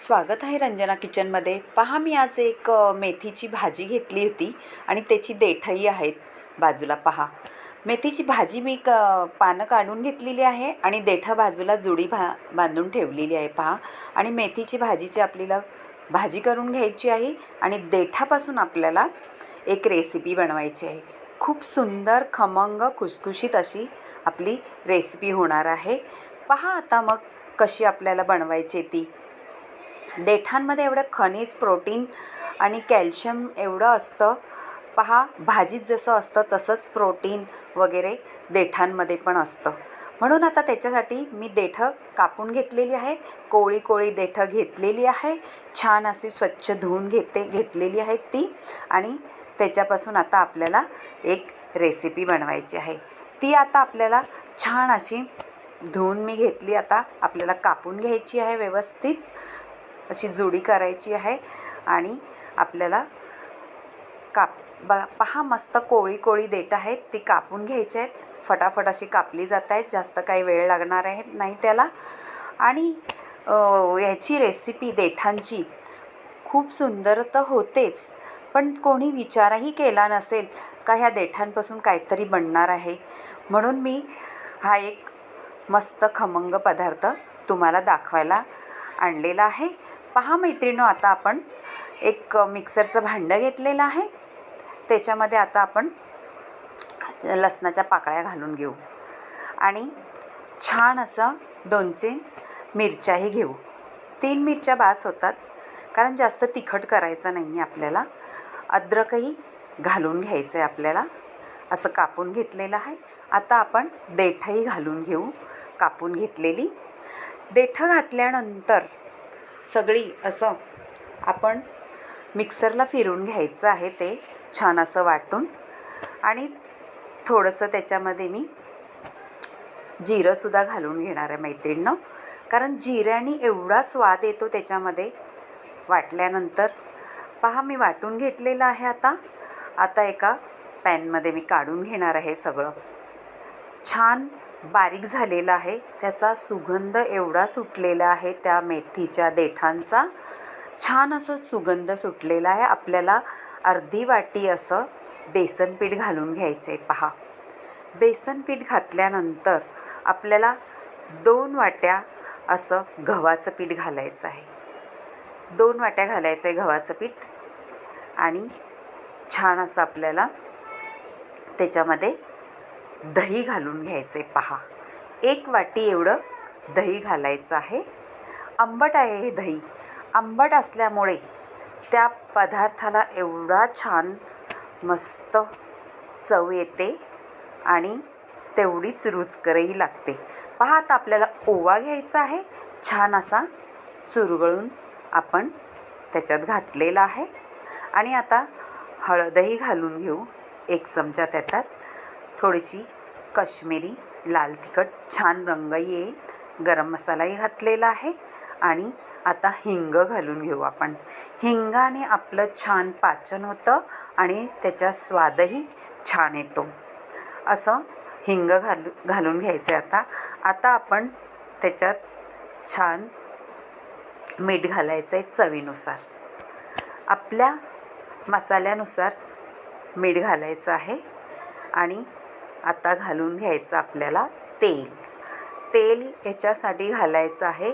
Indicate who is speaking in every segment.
Speaker 1: स्वागत आहे रंजना किचनमध्ये. पहा मी आज एक मेथीची भाजी घेतली होती आणि त्याची देठही आहेत बाजूला. पहा. मेथीची भाजी मी क पानं काढून घेतलेली आहे आणि देठं बाजूला जुडी भा बांधून ठेवलेली आहे. पहा. आणि मेथीची भाजीची आपल्याला भाजी करून घ्यायची आहे आणि देठापासून आपल्याला एक रेसिपी बनवायची आहे. खूप सुंदर खमंग खुसखुशीत अशी आपली रेसिपी होणार आहे. पहा आता मग कशी आपल्याला बनवायची ती. देठांमध्ये एवढं खनिज प्रोटीन आणि कॅल्शियम एवढं असतं. पहा भाजीत जसं असतं तसंच प्रोटीन वगैरे देठांमध्ये पण असतं. म्हणून आता त्याच्यासाठी मी देठं कापून घेतलेली आहे कोळी कोळी देठं घेतलेली आहे छान अशी स्वच्छ धुवून घेते घेतलेली आहेत ती आणि त्याच्यापासून आता आपल्याला एक रेसिपी बनवायची आहे. ती आता आपल्याला छान अशी धुवून मी घेतली आता आपल्याला कापून घ्यायची आहे व्यवस्थित. अशी जोडी करायची आहे. आणि आपल्याला काप बा पहा मस्त कोळी कोळी देठ आहेत. ती कापून घ्यायची आहेत. फटाफट अशी कापली जात आहेत. जास्त काही वेळ लागणार आहे नाही त्याला. आणि याची रेसिपी देठांची खूप सुंदर तर होतेच. पण कोणी विचारही केला नसेल का ह्या देठांपासून काहीतरी बनणार आहे? म्हणून मी हा एक मस्त खमंग पदार्थ तुम्हाला दाखवायला आणलेला आहे. पहा मैत्रिणो आता आपण एक मिक्सरचं भांडं घेतलेलं आहे. त्याच्यामध्ये आता आपण लसणाच्या पाकळ्या घालून घेऊ. आणि छान असं दोन तीन मिरच्याही घेऊ. तीन मिरच्या बास होतात. कारण जास्त तिखट करायचं नाही आहे आपल्याला. अद्रकही घालून घ्यायचं आहे आपल्याला. असं कापून घेतलेलं आहे. आता आपण देठही घालून घेऊ. कापून घेतलेली. देठं घातल्यानंतर सगळी असं आपण मिक्सरला फिरून घ्यायचं आहे ते छान असं वाटून. आणि थोडंसं त्याच्यामध्ये मी जिरंसुद्धा घालून घेणार आहे मैत्रिणीनं. कारण जिऱ्याने एवढा स्वाद येतो त्याच्यामध्ये वाटल्यानंतर. पहा मी वाटून घेतलेलं आहे आता. आता एका पॅनमध्ये मी काढून घेणार आहे सगळं. छान बारीक झालेला आहे. त्याचा सुगंध एवढा सुटलेला आहे त्या मेथीच्या देठांचा. छान असं सुगंध सुटलेला आहे. आपल्याला अर्धी वाटी असं बेसन पीठ घालून घ्यायचं आहे पहा. बेसन पीठ घातल्यानंतर आपल्याला दोन वाट्या असं गव्हाचं पीठ घालायचं आहे. दोन वाट्या घालायचं आहे गव्हाचं पीठ. आणि छान असं आपल्याला त्याच्यामध्ये दही घालून घ्यायचे. पहा एक वाटी एवढं दही घालायचं आहे. आंबट आहे हे दही. आंबट असल्यामुळे त्या पदार्थाला एवढा छान मस्त चव येते आणि तेवढीच रुचकरही लागते. पहा आता आपल्याला ओवा घ्यायचा आहे. छान असा चुरगळून आपण त्याच्यात घातलेला आहे. आणि आता हळदही घालून घेऊ. एक चमचा त्याच्यात थोडीशी कश्मीरी लाल तिखट छान रंग येईल. गरम मसालाही घातलेला आहे. आणि आता हिंग घालून घेऊ आपण. हिंगाने आपलं छान पाचन होतं आणि त्याचा स्वादही छान येतो. असं हिंग घालू घालून घ्यायचं आहे आता. आता आपण त्याच्यात छान मीठ घालायचं आहे चवीनुसार. आपल्या मसाल्यानुसार मीठ घालायचं आहे. आणि आता घालून घ्यायचं आपल्याला तेल. तेल ह्याच्यासाठी घालायचं आहे.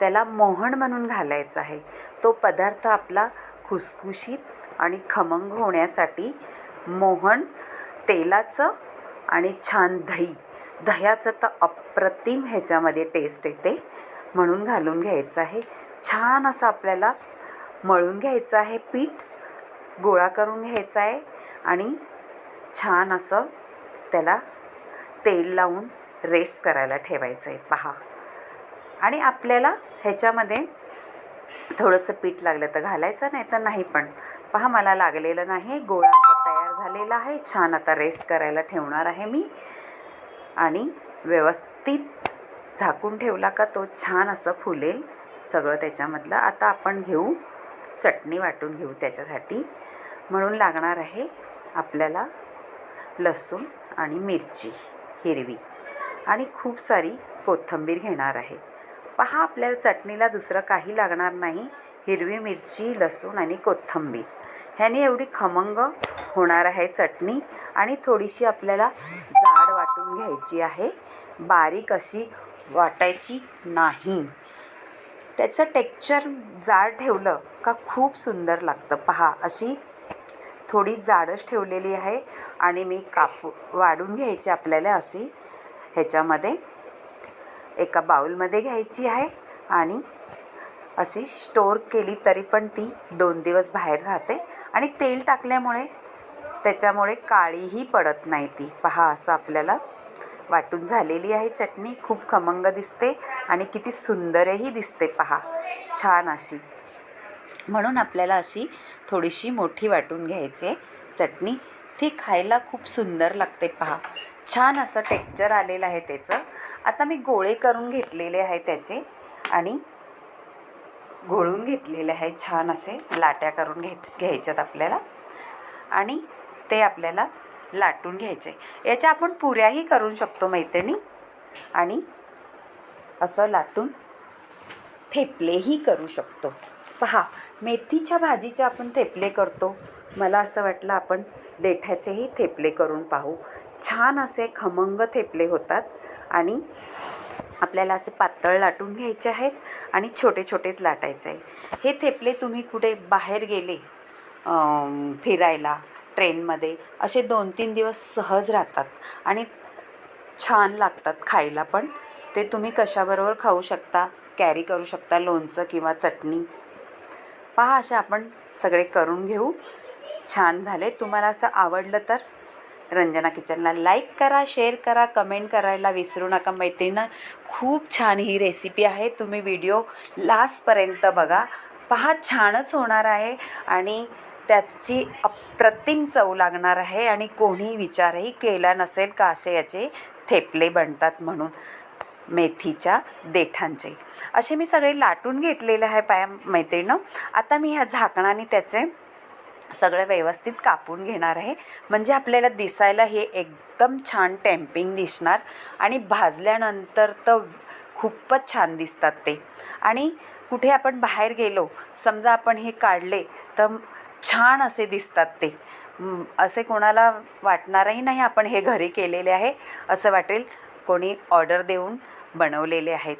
Speaker 1: त्याला मोहण म्हणून घालायचं आहे. तो पदार्थ आपला खुसखुशीत आणि खमंग होण्यासाठी मोहण तेलाचं आणि छान दही. दह्याचं तर अप्रतिम ह्याच्यामध्ये टेस्ट येते. म्हणून घालून घ्यायचं आहे. छान असं आपल्याला मळून घ्यायचं आहे पीठ गोळा करून घ्यायचं आहे आणि छान असं त्याला तेल लावून रेस्ट करायला ठेवायचं आहे पहा. आणि आपल्याला ह्याच्यामध्ये थोडंसं पीठ लागलं तर घालायचं नाही तर नाही पण. पहा मला लागलेलं नाही. गोळा असा तयार झालेला आहे. छान आता रेस्ट करायला ठेवणार आहे मी. आणि व्यवस्थित झाकून ठेवला का तो छान असं फुलेल. सगळं त्याच्यामधलं. आता आपण घेऊ. चटणी वाटून घेऊ त्याच्यासाठी. म्हणून लागणार आहे आपल्याला लसूण. आणि मिरची हिरवी. आणि खूप सारी कोथिंबीर घेणार आहे. पहा आपल्याला चटणीला दुसरं काही लागणार नाही. हिरवी मिरची लसूण आणि कोथिंबीर. ह्याने एवढी खमंग होणार आहे चटणी आणि थोडीशी आपल्याला जाड वाटून घ्यायची आहे. बारीक अशी वाटायची नाही. त्याचं टेक्चर जाड ठेवलं का खूप सुंदर लागतं. पहा अशी थोडी जाडच ठेवलेली आहे आणि मी कापू वाढून घ्यायची आपल्याला अशी ह्याच्यामध्ये एका बाउलमध्ये घ्यायची आहे आणि अशी स्टोअर केली तरी पण ती दोन दिवस बाहेर राहते. आणि तेल टाकल्यामुळे त्याच्यामुळे काळीही पडत नाही ती. पहा असं आपल्याला वाटून झालेली आहे चटणी. खूप खमंग दिसते आणि किती सुंदरही दिसते. पहा छान अशी. म्हणून आपल्याला अशी थोडीशी मोठी वाटून घ्यायची. आहे चटणी. ती खायला खूप सुंदर लागते. पहा छान असं टेक्चर आलेलं आहे त्याचं. आता मी गोळे करून घेतलेले आहे त्याचे आणि घोळून घेतलेले आहे छान असे लाट्या करून घेत घ्यायच्यात आपल्याला. आणि ते आपल्याला लाटून घ्यायचे. याच्या आपण पुऱ्याही करू शकतो मैत्रिणी. आणि असं लाटून थेपलेही करू शकतो. पहा मेथीच्या भाजीचे आपण थेपले करतो. मला असं वाटलं आपण देठाचेही थेपले करून पाहू. छान असे खमंग थेपले होतात आणि आपल्याला असे पातळ लाटून घ्यायचे आहेत आणि छोटे छोटेच लाटायचे आहे हे थेपले तुम्ही कुठे बाहेर गेले फिरायला ट्रेनमध्ये असे दोन तीन दिवस सहज राहतात आणि छान लागतात खायला पण. ते तुम्ही कशाबरोबर खाऊ शकता? कॅरी करू शकता लोणचं किंवा चटणी? पहा असे आपण सगळे करून घेऊ. छान झाले. तुम्हाला असं आवडलं तर रंजना किचनला लाईक करा शेअर करा कमेंट करायला विसरू नका मैत्रिणींना खूप छान ही रेसिपी आहे. तुम्ही व्हिडिओ लास्टपर्यंत बघा. पहा छानच होणार आहे आणि त्याची अप्रतिम चव लागणार आहे आणि कोणी विचारही केला नसेल का असे याचे थेपले बनतात म्हणून. मेथीच्या देठांचे. असे मी सगळे लाटून घेतलेले आहे पाया मैत्रिणं. आता मी ह्या झाकणाने त्याचे सगळं व्यवस्थित कापून घेणार आहे. म्हणजे आपल्याला दिसायला हे एकदम छान टेम्पिंग दिसणार आणि भाजल्यानंतर तर खूपच छान दिसतात ते. आणि कुठे आपण बाहेर गेलो समजा आपण हे काढले तर छान असे दिसतात ते. असे कोणाला वाटणारही नाही आपण हे घरी केलेले आहे असं वाटेल. कोणी ऑर्डर देऊन बनवलेले आहेत.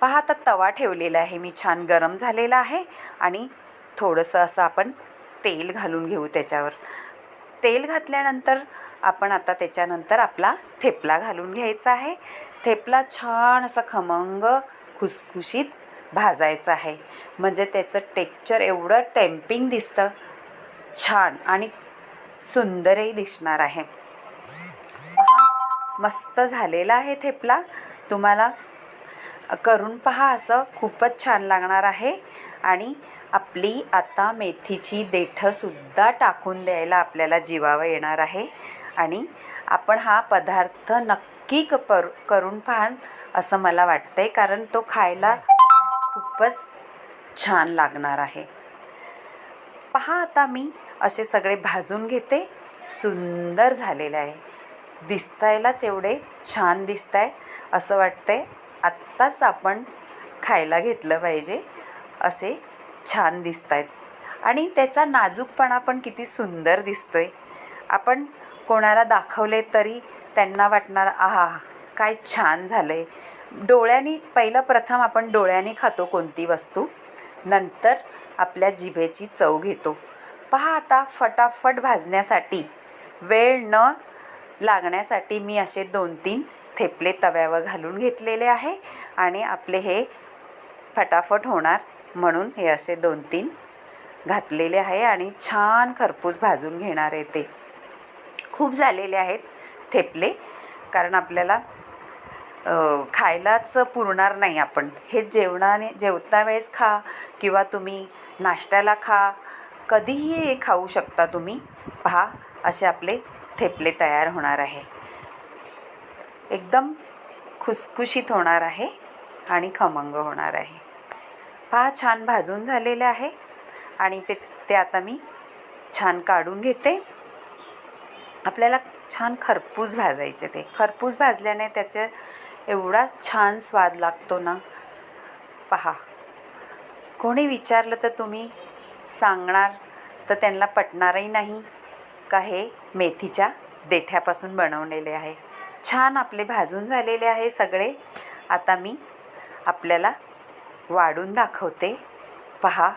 Speaker 1: पहा आता तवा ठेवलेला आहे. मी छान गरम झालेला आहे आणि थोडंसं असं आपण तेल घालून घेऊ त्याच्यावर. तेल घातल्यानंतर आपण आता त्याच्यानंतर आपला थेपला घालून घ्यायचा आहे. थेपला छान असा खमंग खुसखुशीत भाजायचा आहे. म्हणजे त्याचं टेक्चर एवढं टेम्पिंग दिसतं. छान आणि सुंदरही दिसणार आहे. मस्त झालेला आहे थेपला. तुम्हाला करून पहा असं. खूपच छान लागणार आहे. आणि आपली आता मेथीची देठंसुद्धा टाकून द्यायला आपल्याला जीवावं येणार आहे. आणि आपण हा पदार्थ नक्की क पर करून पाहाल असं मला वाटतं आहे कारण तो खायला खूपच छान लागणार आहे. पहा आता मी असे सगळे भाजून घेते. सुंदर झालेलं आहे. दिसतायलाच एवढे छान दिसत आहे असं वाटतंय. आत्ताच आपण खायला घेतलं पाहिजे असे छान दिसत आहेत आणि त्याचा नाजूकपणा पण किती सुंदर दिसतोय. आपण कोणाला दाखवले तरी त्यांना वाटणार आहा काय छान झालं आहे डोळ्यांनी पहिलं प्रथम आपण डोळ्यांनी खातो कोणती वस्तू नंतर आपल्या जिभेची चव घेतो. पहा आता फटाफट भाजण्यासाठी. वेळ न लागण्यासाठी मी असे दोन तीन थेपले तव्यावर घालून घेतलेले आहे आणि आपले हे फटाफट होणार म्हणून हे असे दोन तीन घातलेले आहे आणि छान खरपूस भाजून घेणार आहे ते. खूप झालेले आहेत थेपले कारण आपल्याला खायलाच पुरणार नाही आपण. हे जेवणाने जेवता वेळेस खा किंवा तुम्ही नाश्त्याला खा कधीही हे खाऊ शकता तुम्ही. पहा असे आपले थेपले तयार होणार आहे. एकदम खुसखुशीत होणार आहे आणि खमंग होणार आहे. पहा छान भाजून झालेले आहे आणि ते ते आता मी छान काढून घेते. आपल्याला छान खरपूस भाजायचे ते. खरपूस भाजल्याने त्याचे एवढा छान स्वाद लागतो ना. पहा. कोणी विचारलं तर तुम्ही सांगणार तर त्यांना पटणारही नाही. का हे मेथीच्या देठ्यापासून बनवलेले आहे. छान आपले भाजून झालेले आहे सगळे. आता मी आपल्याला वाढून दाखवते. पहा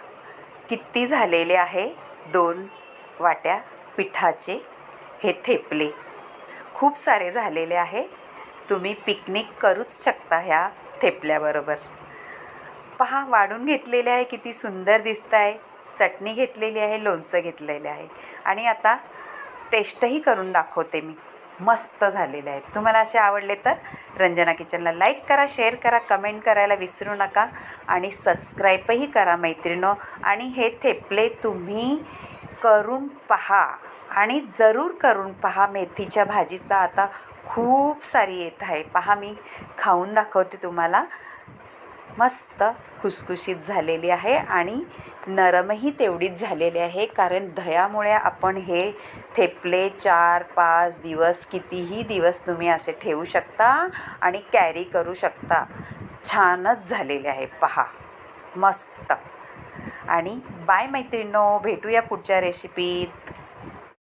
Speaker 1: किती झालेले आहे दोन वाट्या पिठाचे हे थेपले. खूप सारे झालेले आहे. तुम्ही पिकनिक करूच शकता ह्या थेपल्याबरोबर. पहा वाढून घेतलेले आहे किती सुंदर दिसत आहे चटणी घेतलेली आहे लोणचं घेतलेलं आहे. आणि आता टेस्टही करून दाखवते मी. मस्त झालेले आहेत. तुम्हाला असे आवडले तर रंजना किचनला लाईक करा शेअर करा कमेंट करायला विसरू नका आणि सबस्क्राईबही करा मैत्रिणो. आणि हे थेपले तुम्ही करून पहा आणि जरूर करून पहा. मेथीच्या भाजीचा आता खूप सारी येत आहे. पहा मी खाऊन दाखवते तुम्हाला. मस्त खुसखुशीत झालेली आहे आणि नरमही तेवढीच झालेली आहे कारण दह्यामुळे आपण हे थेपले चार पाच दिवस कितीही दिवस तुम्ही असे ठेवू शकता आणि कॅरी करू शकता. छानच झालेले आहे पहा. मस्त. आणि बाय मैत्रिणो भेटूया पुढच्या रेसिपीत